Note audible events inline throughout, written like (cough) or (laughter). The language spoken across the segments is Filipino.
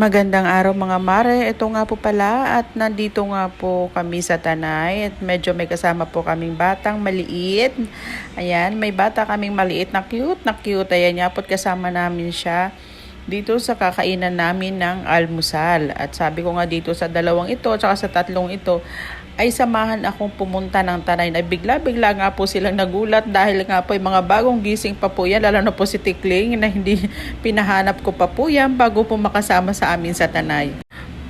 Magandang araw mga mare. Ito nga po pala at nandito nga po kami sa Tanay at medyo may kasama po kaming batang maliit. Ayan, may bata kaming maliit na cute na cute. Ayan po kasama namin siya dito sa kakainan namin ng almusal. At sabi ko nga dito sa dalawang ito at sa tatlong ito ay samahan akong pumunta ng Tanay na bigla-bigla nga po silang nagulat dahil nga po yung mga bagong gising pa po yan, lalo na po si Tikling na hindi (laughs) pinahanap ko pa po yan bago po makasama sa amin sa Tanay.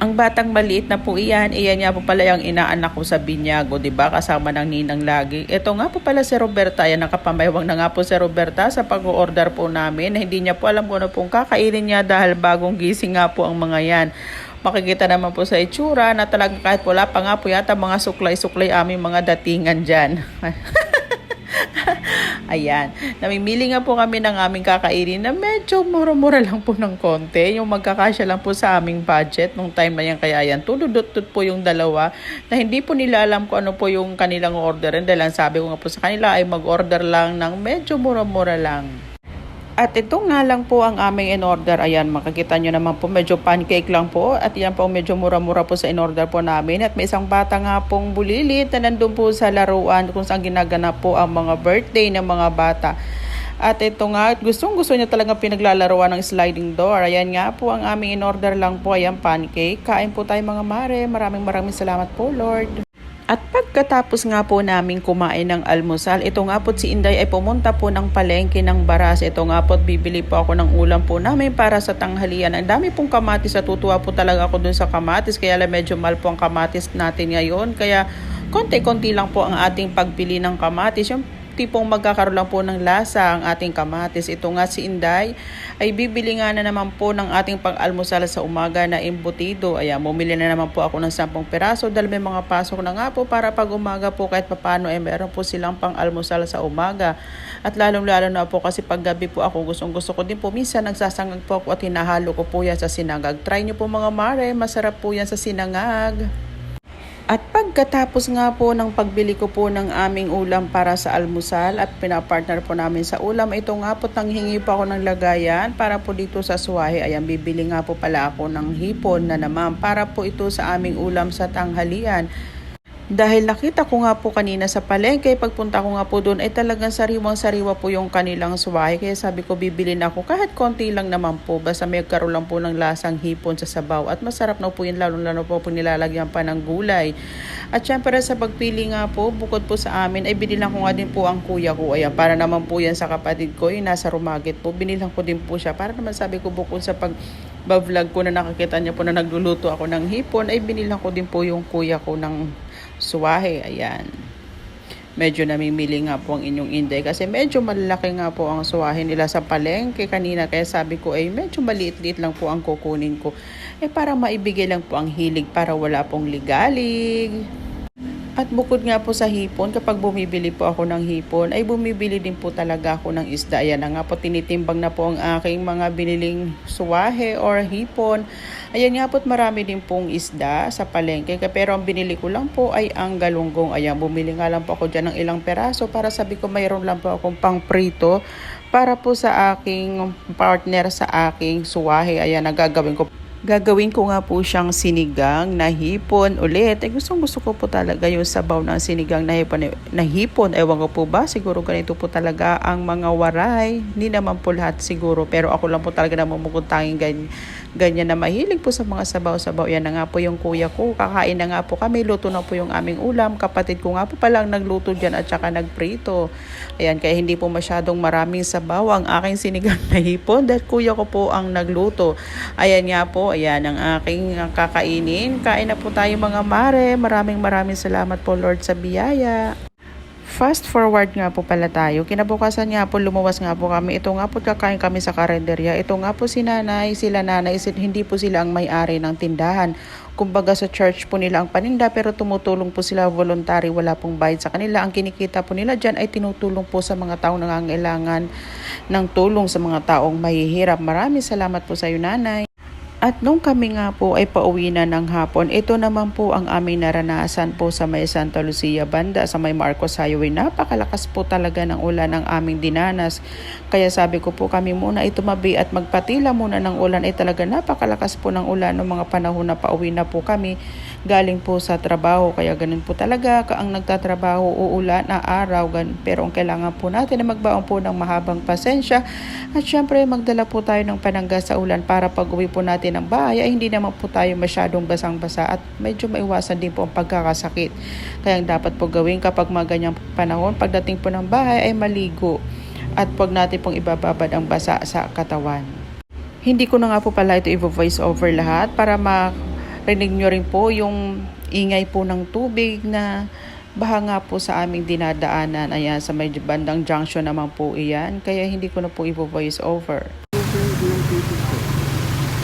Ang batang maliit na po iyan, iyan nga po pala yung inaanak ko sa Binyago, di ba? Kasama ng ninang lagi. Ito nga po pala si Roberta, yan nakapamayawang na nga po si Roberta sa pag-order po namin. Hindi niya po alam kung ano pong kakainin niya dahil bagong gising nga po ang mga yan. Makikita naman po sa itsura na talaga kahit wala pa nga po yata mga suklay-suklay aming mga datingan dyan. (laughs) Ayan. Namimili nga po kami ng aming kakainin na medyo mura-mura lang po ng konti. Yung magkakasya lang po sa aming budget nung time na yan. Kaya yan, tuludot po yung dalawa na hindi po nila alam kung ano po yung kanilang order. And dahil ang sabi ko nga po sa kanila ay mag-order lang ng medyo mura-mura lang. At ito nga lang po ang aming in-order. Ayan, makikita nyo naman po, medyo pancake lang po. At yan po, medyo mura-mura po sa in-order po namin. At may isang bata nga pong bulilit na nandun po sa laruan kung saan ginaganap po ang mga birthday ng mga bata. At ito nga, gustong gusto niya talaga pinaglalaruan ng sliding door. Ayan nga po ang aming in-order lang po. Ayan, pancake. Kain po tayo mga mare. Maraming maraming salamat po, Lord. At pagkatapos nga po namin kumain ng almusal, ito nga po si Inday ay pumunta po ng palengke ng Baras. Ito nga po bibili po ako ng ulam po namin para sa tanghalian. Ang dami pong kamatis, natutuwa po talaga ako dun sa kamatis. Kaya lang medyo mal po ang kamatis natin ngayon. Kaya konti-konti lang po ang ating pagpili ng kamatis. Yung tipong magkakaroon lang po ng lasa ang ating kamatis. Ito nga si Inday ay bibili nga na naman po ng ating pang-almusal sa umaga na embutido. Ayan, bumili na naman po ako ng 10 peraso dahil may mga pasok na nga po para pag umaga po kahit papano ay meron po silang pang-almusal sa umaga. At lalong-lalo na po kasi pag gabi po ako gustong gusto ko din po. Minsan nagsasangag po ako at hinahalo ko po yan sa sinangag. Try nyo po mga mare, masarap po yan sa sinangag. At pagkatapos nga po ng pagbili ko po ng aming ulam para sa almusal at pinapartner po namin sa ulam, ito nga po hingi po ako ng lagayan para po dito sa suwahe. Ayan, bibili nga po pala ako ng hipon na naman para po ito sa aming ulam sa tanghalian. Dahil nakita ko nga po kanina sa palengke, pagpunta ko nga po doon ay talagang sariwang-sariwa po yung kanilang suwahe. Kaya sabi ko bibili na ako kahit konti lang naman po. Basta may karoon lang po ng lasang hipon sa sabaw. At masarap na po yun lalo-lalo po pag nilalagyan pa ng gulay. At syempre sa pagpili nga po, bukod po sa amin, ay binilang ko nga din po ang kuya ko. Ayan, para naman po yan sa kapatid ko, yung nasa Rumagit po. Binilang ko din po siya. Para naman sabi ko bukod sa pag vlog ko na nakakita niya po na nagluluto ako ng hipon, ay binilang ko din po yung kuya ko ng suwahe. Ayan. Medyo namimili nga po ang inyong inday kasi medyo malaki nga po ang suwahe nila sa palengke kanina. Kaya sabi ko ay medyo maliit-liit lang po ang kukunin ko. Eh para maibigay lang po ang hilig para wala pong ligalig. At bukod nga po sa hipon, kapag bumibili po ako ng hipon, ay bumibili din po talaga ako ng isda. Ayan na nga po, tinitimbang na po ang aking mga biniling suwahe or hipon. Ayan nga po, marami din pong isda sa palengke. Pero ang binili ko lang po ay ang galunggong. Ayan, bumili nga lang po ako dyan ng ilang peraso para sabi ko mayroon lang po akong pang prito para po sa aking partner sa aking suwahe. Ayan, nagagawin ko Gagawin ko nga po siyang sinigang na hipon ulit. Eh, gustong gusto ko po talaga yung sabaw ng sinigang na hipon. Na hipon. Ewan ko po ba? Siguro ganito po talaga ang mga waray. Hindi naman po lahat siguro. Pero ako lang po talaga namumukod tanging ganyan, ganyan na mahilig po sa mga sabaw-sabaw. Yan na nga po yung kuya ko. Kakain na nga po kami. Luto na po yung aming ulam. Kapatid ko nga po palang nagluto dyan at saka nagprito. Ayan, kaya hindi po masyadong maraming sabaw ang aking sinigang na hipon. Dahil kuya ko po ang nagluto. Ayan nga po ayan ang aking kakainin. Kain na po tayo mga mare. Maraming maraming salamat po Lord sa biyaya. Fast forward nga po pala tayo. Kinabukasan nga po, lumuwas nga po kami. Ito nga po kakain kami sa karenderya. Ito nga po si nanay, sila nanay, hindi po sila ang may-ari ng tindahan. Kumbaga sa church po nila ang paninda pero tumutulong po sila voluntary, wala pong bayad sa kanila. Ang kinikita po nila dyan ay tinutulong po sa mga taong nangangailangan ng tulong sa mga taong mahihirap. Maraming salamat po sa iyo nanay. At nung kami nga po ay pauwi na ng hapon, ito naman po ang aming naranasan po sa may Santa Lucia banda, sa may Marcos Highway. Napakalakas po talaga ng ulan ang aming dinanas. Kaya sabi ko po kami muna ay tumabi at magpatila muna ng ulan. Ay talaga napakalakas po ng ulan ng mga panahon na pauwi na po kami galing po sa trabaho. Kaya ganun po talaga ang nagtatrabaho uulan na araw. Ganun. Pero ang kailangan po natin na magbaon po ng mahabang pasensya at syempre magdala po tayo ng panangga sa ulan para pag uwi po natin ng bahay ay hindi naman po tayo masyadong basang-basa at medyo maiwasan din po ang pagkakasakit. Kaya ang dapat po gawin kapag mga ganyang panahon, pagdating po ng bahay ay maligo at pag natin pong ibababad ang basa sa katawan. Hindi ko na nga po pala ito i-voice over lahat para marinig nyo rin po yung ingay po ng tubig na baha nga po sa aming dinadaanan. Ayan, sa may bandang junction naman po iyan. Kaya hindi ko na po i-voice over.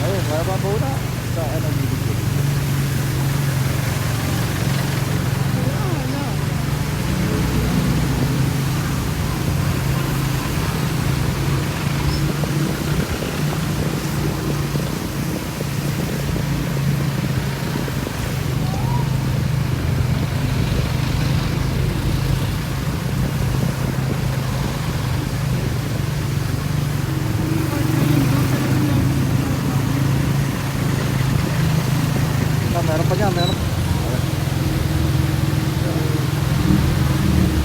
Ayun, po na. Sa ano dito. Ah, meron pa niya, meron.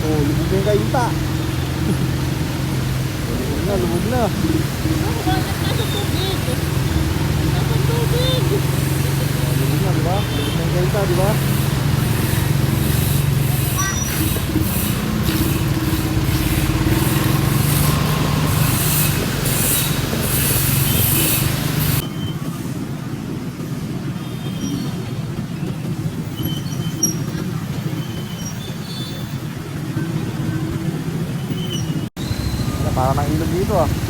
Oh, lubog na yung kainta. lubog na, lubog na. Oh, lubog na, di ba? Lubog na yung kainta, di ba? Nang ilog dito ah.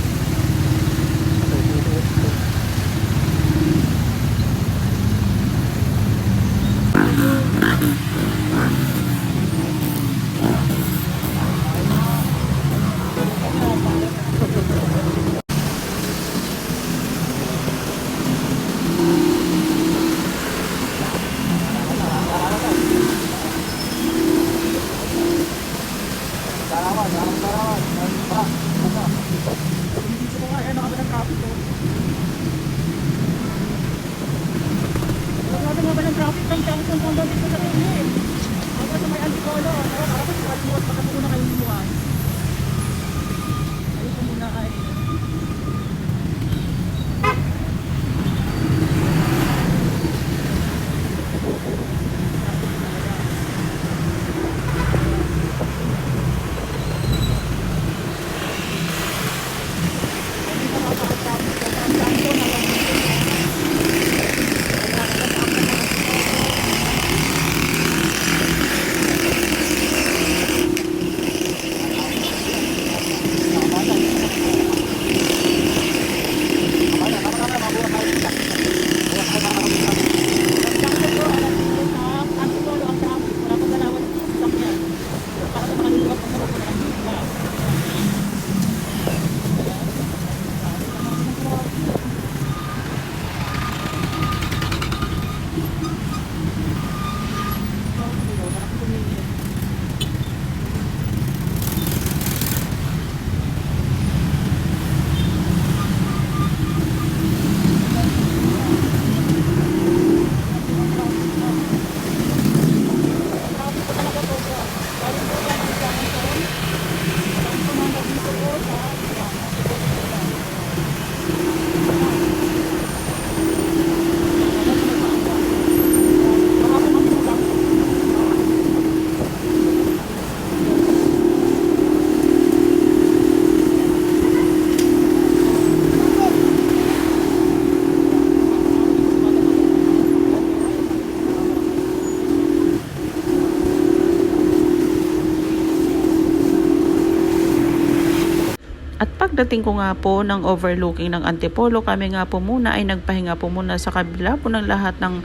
Pagdating ko nga po ng overlooking ng Antipolo, kami nga po muna ay nagpahinga po muna sa kabila po ng lahat ng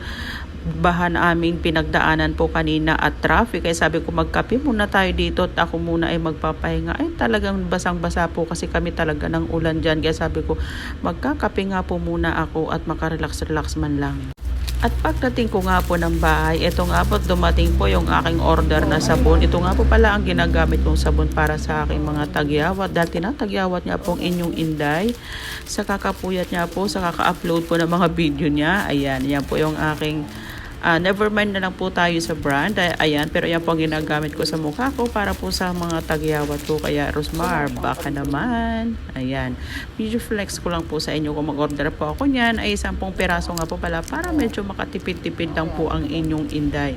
bahan aming pinagdaanan po kanina at traffic. Kaya sabi ko magkape muna tayo dito at ako muna ay magpapahinga. Ay talagang basang-basa po kasi kami talaga ng ulan dyan. Kaya sabi ko magkakape nga po muna ako at makarelax-relax man lang. At pagdating ko nga po ng bahay, ito nga po dumating po yung aking order na sabon. Ito nga po pala ang ginagamit kong sabon para sa aking mga tagyawat. Dahil tinatagyawat niya po ang inyong inday. Sa kakapuyat niya po, sa kaka-upload po ng mga video niya. Ayan, yan po yung aking Ah, never mind na lang po tayo sa brand. Ay- Ayan, pero yan po ang ginagamit ko sa mukha ko para po sa mga tagyawat ko. Kaya Rosmar, baka naman. Ayan. Video flex ko lang po sa inyo kung mag-order po ako niyan ay 10 piraso nga po pala para medyo makatipid-tipid lang po ang inyong inday.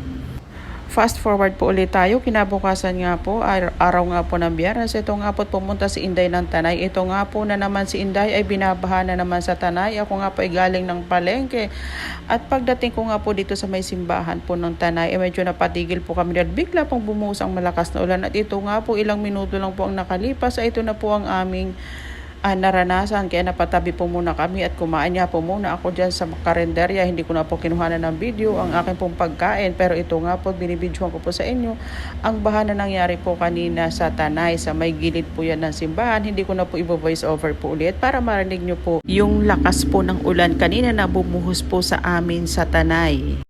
Fast forward po ulit tayo. Kinabukasan nga po, ar- araw nga po ng biyernes. Ito nga po pumunta si Inday ng Tanay. Ito nga po na naman si Inday ay binabaha na naman sa Tanay. Ako nga po ay galing ng palengke. At pagdating ko nga po dito sa may simbahan po ng Tanay, eh medyo napatigil po kami dahil bigla pong bumuhos ang malakas na ulan. At ito nga po, ilang minuto lang po ang nakalipas. Ay ito na po ang aming ah, naranasan. Kaya napatabi po muna kami at kumain niya po muna ako dyan sa karinderya. Hindi ko na po kinuhanan ng video ang aking pong pagkain. Pero ito nga po, binibidyohan ko po sa inyo. Ang baha na nangyari po kanina sa Tanay, sa may gilid po yan ng simbahan. Hindi ko na po i-voice over po ulit para marinig nyo po yung lakas po ng ulan kanina na bumuhos po sa amin sa Tanay.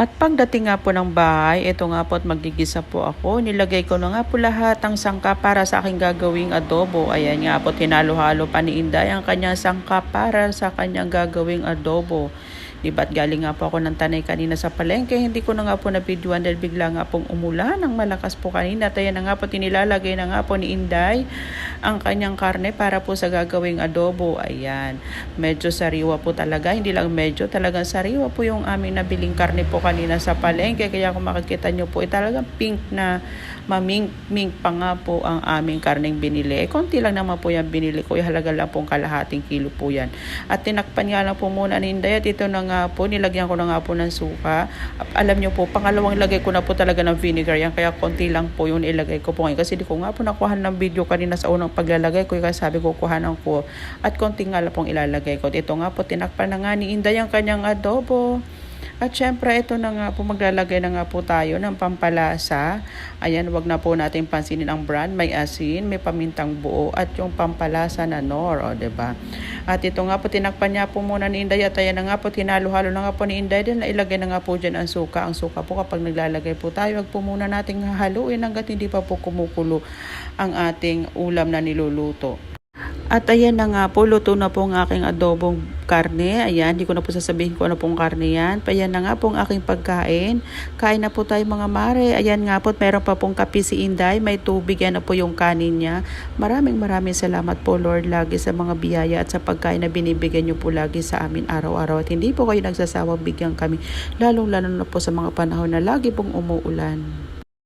At pagdating nga po ng bahay, ito nga po at magigisa po ako. Nilagay ko na nga po lahat ang sangka para sa aking gagawing adobo. Ayan nga po, tinalo-halo pa ni Inday ang kanyang sangka para sa kanyang gagawing adobo. Diba at galing nga po ako ng tanay kanina sa palengke. Hindi ko na nga po na-videoan dahil bigla nga pong umulan ng malakas po kanina. At ayan na nga po, tinilalagay na nga po ni Inday ang kanyang karne para po sa gagawing adobo. Ayan, medyo sariwa po talaga. Hindi lang medyo, talagang sariwa po yung aming nabiling karne po kanina sa palengke. Kaya kung makikita nyo po, eh, talagang pink na mamink-mink pa nga po ang aming karneng binili. Eh, konti lang naman po yung binili ko. Ihalaga lang pong kalahating kilo po yan. At tinakpan nga lang po muna ni Inday at ito na nga po, nilagyan ko na nga po ng suka. Alam nyo po, pangalawang lagay ko na po talaga ng vinegar yan. Kaya konti lang po yung ilagay ko po ngayon. Kasi di ko nga po nakuha ng video kanina sa unang paglalagay ko. Kaya sabi ko, kuhanan ko. At konti nga lang pong ilalagay ko. Ito nga po, tinakpan na nga ni Inday ang kanyang adobo. At syempre, ito na nga po, maglalagay na nga po tayo ng pampalasa. Ayan, wag na po natin pansinin ang brand. May asin, may pamintang buo, at yung pampalasa na nor, o, ba? At ito nga po, tinakpan niya po muna ni Inday. At ayan na nga po, tinalo-halo na nga po ni Inday. Din nailagay na nga po dyan ang suka. Ang suka po kapag naglalagay po tayo, wag po muna nating haluin hanggat hindi pa po kumukulo ang ating ulam na niluluto. At ayan na nga po, luto na po ang aking adobong karne. Ayan, hindi ko na po sasabihin kung ano pong karne yan. Ayan na nga po ang aking pagkain. Kain na po tayo mga mare. Ayan nga po, meron pa pong kape si Inday. May tubig, yan na po yung kanin niya. Maraming maraming salamat po Lord lagi sa mga biyaya at sa pagkain na binibigyan niyo po lagi sa amin araw-araw. At hindi po kayo nagsasawang bigyan kami. Lalong-lalo na po sa mga panahon na lagi pong umuulan.